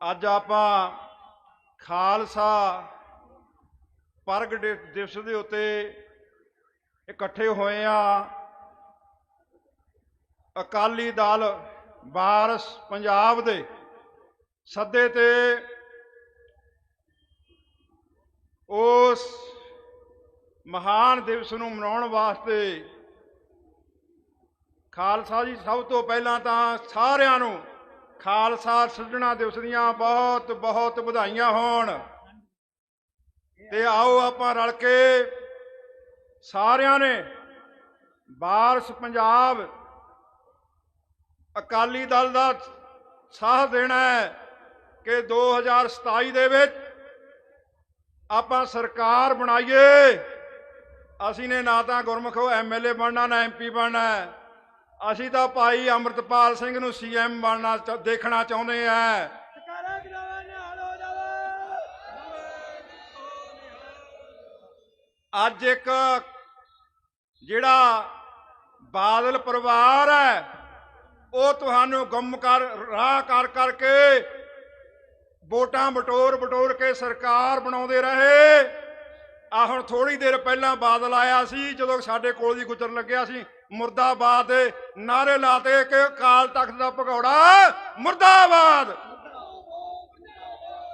ਅੱਜ ਆਪਾਂ ਖਾਲਸਾ ਪਰਗ ਦਿਵਸ ਦੇ ਉੱਤੇ ਇਕੱਠੇ ਹੋਏ ਆ ਅਕਾਲੀ ਦਲ ਵਾਰਸ ਪੰਜਾਬ ਦੇ ਸੱਦੇ ਤੇ ਉਸ ਮਹਾਨ ਦਿਵਸ ਨੂੰ ਮਨਾਉਣ ਵਾਸਤੇ ਖਾਲਸਾ ਜੀ ਸਭ ਤੋਂ ਪਹਿਲਾਂ ਤਾਂ ਸਾਰਿਆਂ ਨੂੰ ਖਾਲਸਾ ਸਿਰਜਣਾ ਦਿਵਸ ਦੀਆਂ ਬਹੁਤ ਬਹੁਤ ਵਧਾਈਆਂ ਹੋਣ ਤੇ ਆਓ ਆਪਾਂ ਰਲ ਕੇ ਸਾਰਿਆਂ ਨੇ ਵਾਰਸ ਪੰਜਾਬ ਅਕਾਲੀ ਦਲ ਦਾ ਸਾਥ ਦੇਣਾ ਹੈ ਕਿ 2027 ਦੇ ਵਿੱਚ ਆਪਾਂ ਸਰਕਾਰ ਬਣਾਈਏ ਅਸੀਂ ਨੇ ਨਾ ਤਾਂ ਗੁਰਮੁਖੋ ਐਮਐਲਏ ਬਣਨਾ, ਨਾ ਐਮਪੀ ਬਣਨਾ ਹੈ। ਅਸੀਂ ਤਾਂ ਭਾਈ ਅੰਮ੍ਰਿਤਪਾਲ ਸਿੰਘ ਨੂੰ ਸੀਐਮ ਬਣਨਾ ਦੇਖਣਾ ਚਾਹੁੰਦੇ ਆ। ਅੱਜ ਇੱਕ ਜਿਹੜਾ ਬਾਦਲ ਪਰਿਵਾਰ ਹੈ ਉਹ ਤੁਹਾਨੂੰ ਗੁੰਮ ਕਰ ਰਾਹ ਕਰ ਕਰਕੇ ਵੋਟਾਂ ਬਟੋਰ ਬਟੋਰ ਕੇ ਸਰਕਾਰ ਬਣਾਉਂਦੇ ਰਹੇ। ਆ ਹੁਣ ਥੋੜੀ ਦੇਰ ਪਹਿਲਾਂ ਬਾਦਲ ਆਇਆ ਸੀ ਜਦੋਂ ਸਾਡੇ ਕੋਲ ਦੀ ਗੁਜ਼ਰ ਲੱਗਿਆ ਸੀ। ਮੁਰਦਾਬਾਦ ਦੇ ਨਾਰੇ ਲਾਤੇ ਕਿ ਕਾਲ ਤਖਤ ਦਾ ਭਗੌੜਾ। ਮੁਰਦਾਬਾਦ!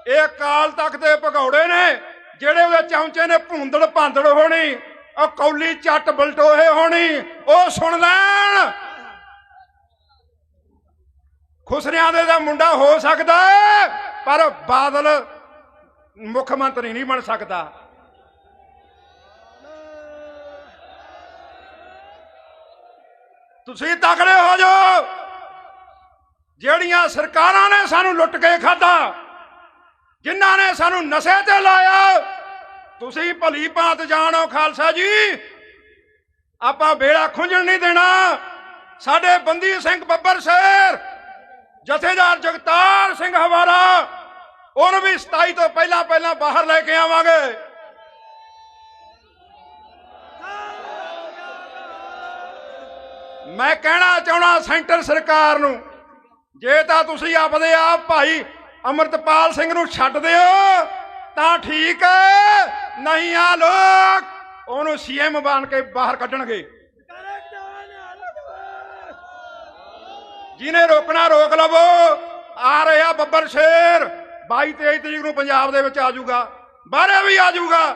ਇਹ ਅਕਾਲ ਤਖਤ ਦੇ ਭਗੌੜੇ ਨੇ, ਜਿਹੜੇ ਉਹਦੇ ਚਮਚੇ ਨੇ ਭੁੰਦੜ ਭਾਂਦੜ ਹੋਣੀ, ਉਹ ਕੌਲੀ ਚੱਟ ਬਲਟੋਹੇ ਹੋਣੀ, ਉਹ ਸੁਣ ਲੈਣ। ਖੁਸਰਿਆਂ ਦੇ ਦਾ ਮੁੰਡਾ ਹੋ ਸਕਦਾ, ਪਰ ਬਾਦਲ ਮੁੱਖ ਮੰਤਰੀ ਨਹੀਂ ਬਣ ਸਕਦਾ। ਤੁਸੀਂ ਤਕੜੇ ਹੋ ਜਾਓ। ਜਿਹੜੀਆਂ ਸਰਕਾਰਾਂ ਨੇ ਸਾਨੂੰ ਲੁੱਟ ਕੇ ਖਾਦਾ ਜਿਨ੍ਹਾਂ ਨੇ ਸਾਨੂੰ ਨਸ਼ੇ ਤੇ ਲਾਇਆ, ਤੁਸੀਂ ਭਲੀ ਭਾਂਤ ਜਾਣੋ ਖਾਲਸਾ ਜੀ। ਆਪਾਂ ਬੇੜਾ ਖੁੰਝਣ ਨਹੀਂ ਦੇਣਾ। ਸਾਡੇ ਬੰਦੀ ਸਿੰਘ ਬੱਬਰ ਸ਼ੇਰ, ਜਥੇਦਾਰ ਜਗਤਾਰ ਸਿੰਘ ਹਵਾਰਾ, ਉਹਨੂੰ ਵੀ 27 ਤੋਂ ਪਹਿਲਾਂ ਪਹਿਲਾਂ ਬਾਹਰ ਲੈ ਕੇ ਆਵਾਂਗੇ। ਮੈਂ ਕਹਿਣਾ ਚਾਹਣਾ ਸੈਂਟਰ ਸਰਕਾਰ ਨੂੰ, ਜੇ ਤਾਂ ਤੁਸੀਂ ਆਪਦੇ ਆਪ ਭਾਈ ਅਮਰਤਪਾਲ ਸਿੰਘ ਨੂੰ ਛੱਡ ਦਿਓ ਤਾਂ ਠੀਕ ਨਹੀਂ ਆ ਲੋਕ, ਉਹਨੂੰ ਸੀਐਮ ਬਣ ਕੇ ਬਾਹਰ ਕੱਢਣਗੇ। ਜਿਹਨੇ ਰੋਕਣਾ ਰੋਕ ਲਵੋ, ਆ ਰਿਹਾ ਬੱਬਰ ਸ਼ੇਰ 22 23 ਤਰੀਕ ਨੂੰ ਪੰਜਾਬ ਦੇ ਵਿੱਚ ਆ ਜਾਊਗਾ, ਬਾਹਰੇ ਵੀ ਆ ਜਾਊਗਾ।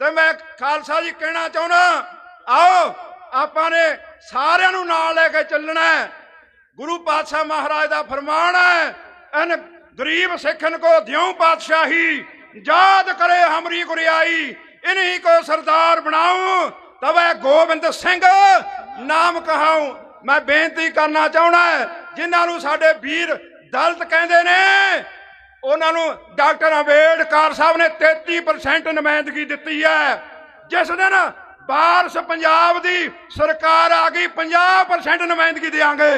ਤੇ ਮੈਂ ਖਾਲਸਾ ਜੀ ਕਹਿਣਾ ਚਾਹੁੰਦਾ, ਆਓ, ਆਪਾਂ ਨੇ ਸਾਰਿਆਂ ਨੂੰ ਨਾਲ ਲੈ ਕੇ ਚੱਲਣਾ ਗੁਰੂ ਪਾਤਸ਼ਾਹ ਮਹਾਰਾਜ ਦਾ ਫਰਮਾਨ ਹੈ ਐਨ ਗਰੀਬ ਸਿੱਖਨ ਕੋ ਦਿਉ ਪਾਤਸ਼ਾਹੀ, ਯਾਦ ਕਰੇ ਹਮਰੀ ਗੁਰਿਆਈ, ਇਨਹੀ ਕੋ ਸਰਦਾਰ ਬਣਾਉ, ਤਵੇ ਗੋਬਿੰਦ ਸਿੰਘ ਨਾਮ ਕਹਾਉ। ਮੈਂ ਬੇਨਤੀ ਕਰਨਾ ਚਾਹਣਾ ਜਿਨ੍ਹਾਂ ਨੂੰ ਸਾਡੇ ਵੀਰ ਦਲਤ ਕਹਿੰਦੇ ਨੇ, ਉਹਨਾਂ ਨੂੰ ਡਾਕਟਰ ਅੰਬੇਡਕਰ ਸਾਹਿਬ ਨੇ 33% ਨੁਮਾਇੰਦਗੀ ਦਿੱਤੀ ਹੈ। ਜਿਸ ਦਿਨ ਬਾਰਸ ਪੰਜਾਬ ਦੀ ਸਰਕਾਰ ਆ ਗਈ 50% ਨੁਮਾਇੰਦਗੀ ਦੇਾਂਗੇ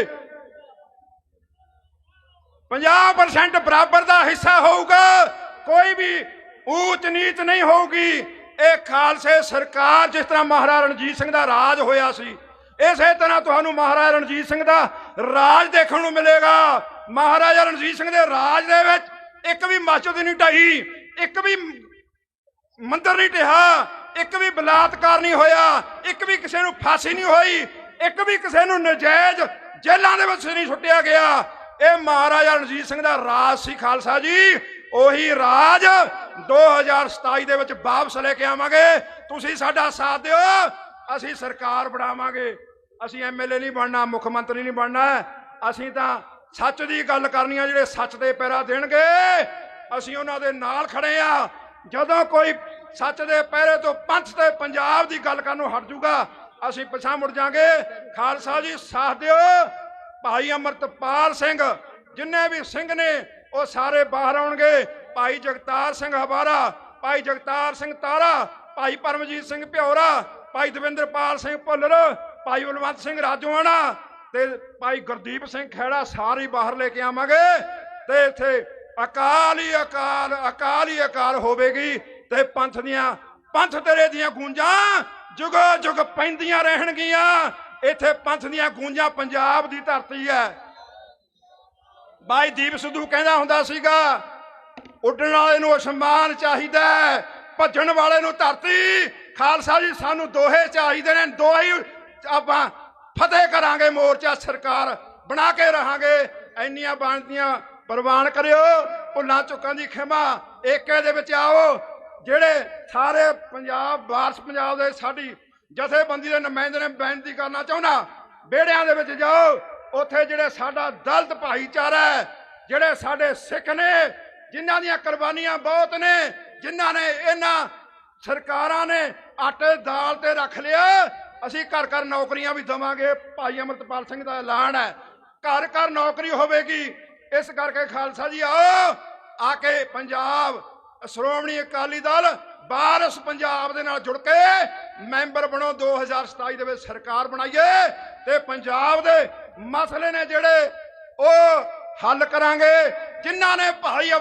50% ਬਰਾਬਰ ਦਾ ਹਿੱਸਾ ਹੋਊਗਾ, ਕੋਈ ਵੀ ਊਚ ਨੀਚ ਨਹੀਂ ਹੋਊਗੀ। ਇਹ ਖਾਲਸੇ ਸਰਕਾਰ, ਜਿਸ ਤਰ੍ਹਾਂ ਮਹਾਰਾਜਾ ਰਣਜੀਤ ਸਿੰਘ ਦਾ ਰਾਜ ਹੋਇਆ ਸੀ, ਇਸੇ ਤਰ੍ਹਾਂ ਤੁਹਾਨੂੰ ਮਹਾਰਾਜਾ ਰਣਜੀਤ ਸਿੰਘ ਦਾ ਰਾਜ ਦੇਖਣ ਨੂੰ ਮਿਲੇਗਾ। ਮਹਾਰਾਜਾ ਰਣਜੀਤ ਸਿੰਘ ਦੇ ਰਾਜ ਦੇ ਵਿੱਚ ਇੱਕ ਵੀ ਮਸਜਿਦ ਨਹੀਂ ਢਾਈ, ਇੱਕ ਵੀ ਮੰਦਰ ਨਹੀਂ ਢਿਹਾ ਇੱਕ ਵੀ ਬਲਾਤਕਾਰ ਨਹੀਂ ਹੋਇਆ, ਇੱਕ ਵੀ ਕਿਸੇ ਨੂੰ ਫਾਂਸੀ ਨਹੀਂ ਹੋਈ, ਇੱਕ ਵੀ ਕਿਸੇ ਨੂੰ ਨਜਾਇਜ਼ ਜੇਲ੍ਹਾਂ ਦੇ ਵਿੱਚ ਨਹੀਂ ਸੁੱਟਿਆ ਗਿਆ। ਇਹ ਮਹਾਰਾਜਾ ਰਣਜੀਤ ਸਿੰਘ ਦਾ ਰਾਜ ਸੀ ਖਾਲਸਾ ਜੀ। ਉਹੀ ਰਾਜ 2027 ਦੇ ਵਿੱਚ ਵਾਪਸ ਲੈ ਕੇ ਆਵਾਂਗੇ। ਤੁਸੀਂ ਸਾਡਾ ਸਾਥ ਦਿਓ, ਅਸੀਂ ਸਰਕਾਰ ਬਣਾਵਾਂਗੇ। ਅਸੀਂ ਐਮਐਲਏ ਨਹੀਂ ਬਣਨਾ, ਮੁੱਖ ਮੰਤਰੀ ਨਹੀਂ ਬਣਨਾ। ਅਸੀਂ ਤਾਂ ਸੱਚ ਦੀ ਗੱਲ ਕਰਨੀ ਆ, ਜਿਹੜੇ ਸੱਚ ਦੇ ਪੈਰਾ ਦੇਣਗੇ। ਅਸੀਂ ਉਹਨਾਂ ਦੇ ਨਾਲ ਖੜੇ ਆ। ਜਦੋਂ ਕੋਈ ਸੱਚ ਦੇ ਪਹਿਰੇ ਤੋਂ ਪੰਥ ਤੇ ਪੰਜਾਬ ਦੀ ਗੱਲ ਕਰਨ ਨੂੰ ਹਟ ਜੂਗਾ। ਅਸੀਂ ਪਿਛਾਂ ਮੁੜ ਜਾਾਂਗੇ। ਖਾਲਸਾ ਜੀ, ਸਾਥ ਦਿਓ। ਭਾਈ ਅਮਰਤਪਾਲ ਸਿੰਘ, ਜਿੰਨੇ ਵੀ ਸਿੰਘ ਨੇ, ਉਹ ਸਾਰੇ ਬਾਹਰ ਆਉਣਗੇ। ਭਾਈ ਜਗਤਾਰ ਸਿੰਘ ਹਵਾਰਾ, ਭਾਈ ਜਗਤਾਰ ਸਿੰਘ ਤਾਰਾ, ਭਾਈ ਪਰਮਜੀਤ ਸਿੰਘ ਭਿਓਰਾ, ਭਾਈ ਦਵਿੰਦਰਪਾਲ ਸਿੰਘ ਭੁੱਲਰ, ਭਾਈ ਬਲਵੰਤ ਸਿੰਘ ਰਾਜੋਆਣਾ ਤੇ ਭਾਈ ਗੁਰਦੀਪ ਸਿੰਘ ਖੇੜਾ ਸਾਰੇ ਬਾਹਰ ਲੈ ਕੇ ਆਵਾਂਗੇ। ਤੇ ਇੱਥੇ ਅਕਾਲ ਹੀ ਅਕਾਲ ਅਕਾਲ ਹੀ ਅਕਾਲ ਹੋਵੇਗੀ। ਤੇ ਪੰਥ ਦੀਆਂ, ਪੰਥ ਤੇਰੇ ਦੀਆਂ ਗੂੰਜਾਂ ਜੁਗ ਜੁਗ ਪੈਂਦੀਆਂ ਰਹਿਣਗੀਆਂ। ਇੱਥੇ ਪੰਥ ਦੀਆਂ ਗੂੰਜਾਂ ਪੰਜਾਬ ਦੀ ਧਰਤੀ ਹੈ ਬਾਈ ਦੀਪ ਸਿੱਧੂ ਕਹਿੰਦਾ ਹੁੰਦਾ ਸੀਗਾ, ਉੱਡਣ ਵਾਲੇ ਨੂੰ ਅਸਮਾਨ ਚਾਹੀਦਾ ਭੱਜਣ ਵਾਲੇ ਨੂੰ ਧਰਤੀ। ਖਾਲਸਾ ਜੀ, ਸਾਨੂੰ ਦੋਹੇ ਚਾਹੀਦੇ ਨੇ, ਦੋਹੇ ਆਪਾਂ ਫਤਿਹ ਕਰਾਂਗੇ, ਮੋਰਚਾ ਸਰਕਾਰ ਬਣਾ ਕੇ ਰਹਾਂਗੇ। ਇੰਨੀਆਂ ਬਾਣਤੀਆਂ ਪ੍ਰਵਾਨ ਕਰਿਓ, ਭੁੱਲਾਂ ਚੁੱਕਾਂ ਦੀ ਖਿਮਾ, ਏਕੇ ਦੇ ਵਿੱਚ ਆਓ। ਜਿਹੜੇ ਸਾਰੇ ਪੰਜਾਬ ਵਾਰਸ ਪੰਜਾਬ ਦੇ ਸਾਡੀ ਜਥੇਬੰਦੀ ਦੇ ਨੁਮਾਇੰਦੇ ਨੇ ਬੇਨਤੀ ਕਰਨਾ ਚਾਹੁੰਦਾ ਬੇੜਿਆਂ ਦੇ ਵਿੱਚ ਜਾਓ, ਉੱਥੇ ਜਿਹੜੇ ਸਾਡਾ ਦਲਤ ਭਾਈਚਾਰਾ ਹੈ, ਜਿਹੜੇ ਸਾਡੇ ਸਿੱਖ ਨੇ, ਜਿਨ੍ਹਾਂ ਦੀਆਂ ਕੁਰਬਾਨੀਆਂ ਬਹੁਤ ਨੇ, ਜਿਨ੍ਹਾਂ ਨੇ ਇਹਨਾਂ ਸਰਕਾਰਾਂ ਨੇ ਆਟੇ ਦਾਲ ਤੇ ਰੱਖ ਲਿਆ, ਅਸੀਂ ਘਰ ਘਰ ਨੌਕਰੀਆਂ ਵੀ ਦਵਾਂਗੇ। ਭਾਈ ਅਮਰਤਪਾਲ ਸਿੰਘ ਦਾ ਐਲਾਨ ਹੈ, ਘਰ ਘਰ ਨੌਕਰੀ ਹੋਵੇਗੀ। ਇਸ ਕਰਕੇ ਖਾਲਸਾ ਜੀ ਆਓ, ਆ ਕੇ ਪੰਜਾਬ ਸ਼੍ਰੋਮਣੀ ਅਕਾਲੀ ਦਲ ਵਾਰਸ ਪੰਜਾਬ ਦੇ ਨਾਲ ਜੁੜ ਕੇ ਮੈਂਬਰ ਬਣੋ। 2027 ਦੇ ਵਿੱਚ ਸਰਕਾਰ ਬਣਾਈਏ ਤੇ ਪੰਜਾਬ ਦੇ ਮਸਲੇ ਨੇ ਜਿਹੜੇ ਉਹ ਹੱਲ ਕਰਾਂਗੇ। ਜਿਨ੍ਹਾਂ ਨੇ ਭਾਈ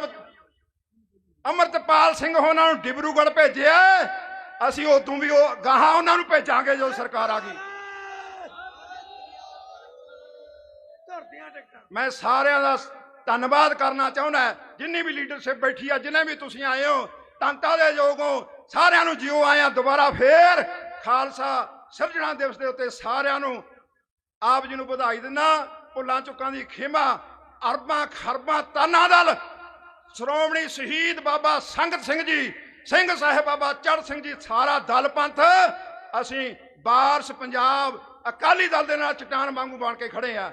ਅਮਰਤਪਾਲ ਸਿੰਘ ਉਹਨਾਂ ਨੂੰ ਡਿਬਰੂਗੜ੍ਹ ਭੇਜਿਆ ਅਸੀਂ ਉਦੋਂ ਵੀ ਉਹ ਗਾਹਾਂ ਉਹਨਾਂ ਨੂੰ ਭੇਜਾਂਗੇ ਜਦੋਂ ਸਰਕਾਰ ਆ ਗਈ। ਮੈਂ ਸਾਰਿਆਂ ਦਾ ਧੰਨਵਾਦ ਕਰਨਾ ਚਾਹੁੰਦਾ ਜਿੰਨੀ ਵੀ ਲੀਡਰਸ਼ਿਪ ਬੈਠੀ ਆ, ਜਿੰਨੇ ਵੀ ਤੁਸੀਂ ਆਏ ਹੋ, ਤੰਤਾ ਦੇ ਯੋਗ ਹੋ, ਸਾਰਿਆਂ ਨੂੰ ਜਿਉ ਆਇਆ ਦੁਬਾਰਾ ਫੇਰ ਖਾਲਸਾ ਸਿਰਜਣਾ ਦਿਵਸ ਦੇ ਉੱਤੇ ਸਾਰਿਆਂ ਨੂੰ ਆਪ ਜੀ ਨੂੰ ਵਧਾਈ ਦਿੰਦਾ। ਭੁੱਲਾਂ ਚੁੱਕਾਂ ਦੀ ਖੇਮਾ, ਅਰਬਾਂ, ਖਰਬਾਂ, ਤਾਨਾ ਦਲ ਸ਼੍ਰੋਮਣੀ ਸ਼ਹੀਦ ਬਾਬਾ ਸੰਗਤ ਸਿੰਘ ਜੀ, ਸਿੰਘ ਸਾਹਿਬ ਬਾਬਾ ਚੜ ਸਿੰਘ ਜੀ, ਸਾਰਾ ਦਲ ਪੰਥ, ਅਸੀਂ ਬਾਰਸ ਪੰਜਾਬ ਅਕਾਲੀ ਦਲ ਦੇ ਨਾਲ ਚਟਾਨ ਵਾਂਗੂ ਬਣ ਕੇ ਖੜੇ ਆ।